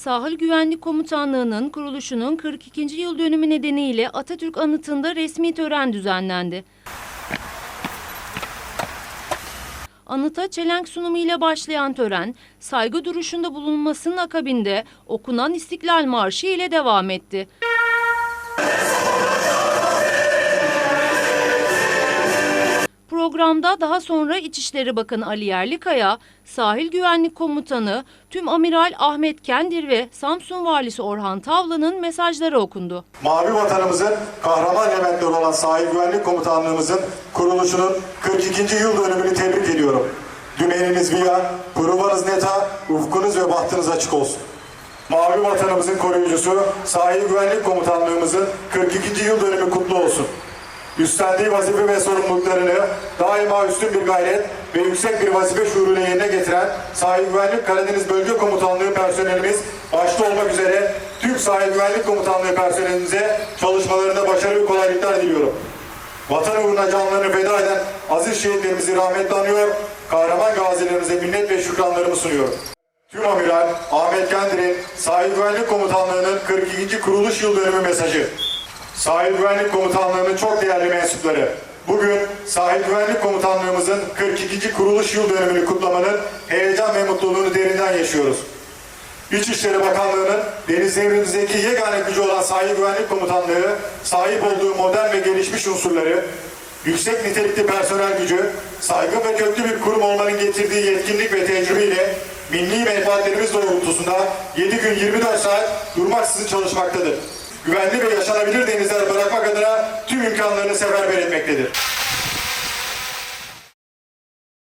Sahil Güvenlik Komutanlığı'nın kuruluşunun 42. yıl dönümü nedeniyle Atatürk Anıtı'nda resmi tören düzenlendi. Anıta çelenk sunumuyla başlayan tören, saygı duruşunda bulunmasının akabinde okunan İstiklal Marşı ile devam etti. Programda daha sonra İçişleri Bakanı Ali Yerlikaya, Sahil Güvenlik Komutanı Tüm Amiral Ahmet Kendir ve Samsun Valisi Orhan Tavla'nın mesajları okundu. Mavi vatanımızın kahraman elementleri olan Sahil Güvenlik Komutanlığımızın kuruluşunun 42. yıl dönümünü tebrik ediyorum. Dümeniniz viya, pruvanız neta, ufkunuz ve bahtınız açık olsun. Mavi vatanımızın koruyucusu Sahil Güvenlik Komutanlığımızın 42. yıl dönümü kutlu olsun. Üstlendiği vazife ve sorumluluklarını daima üstün bir gayret ve yüksek bir vazife şuuruyla yerine getiren Sahil Güvenlik Karadeniz Bölge Komutanlığı personelimiz başta olmak üzere tüm Sahil Güvenlik Komutanlığı personelimize çalışmalarında başarı ve kolaylıklar diliyorum. Vatan uğruna canlarını feda eden aziz şehitlerimizi rahmetle anıyor, kahraman gazilerimize minnet ve şükranlarımı sunuyorum. Tüm Amiral Ahmet Kendir'in Sahil Güvenlik Komutanlığı'nın 42. kuruluş yıl dönümü mesajı. Sahil Güvenlik Komutanlığı'nın çok değerli mensupları. Bugün Sahil Güvenlik Komutanlığımızın 42. kuruluş yıl dönümünü kutlamanın heyecan ve mutluluğunu derinden yaşıyoruz. İçişleri Bakanlığı'nın denizlerimizdeki yegane gücü olan Sahil Güvenlik Komutanlığı, sahip olduğu modern ve gelişmiş unsurları, yüksek nitelikli personel gücü, saygın ve köklü bir kurum olmanın getirdiği yetkinlik ve tecrübeyle milli menfaatlerimiz doğrultusunda 7 gün 24 saat durmaksızın çalışmaktadır. Güvenli ve yaşanabilir denizler bırakmak adına tüm imkanlarını seferber etmektedir.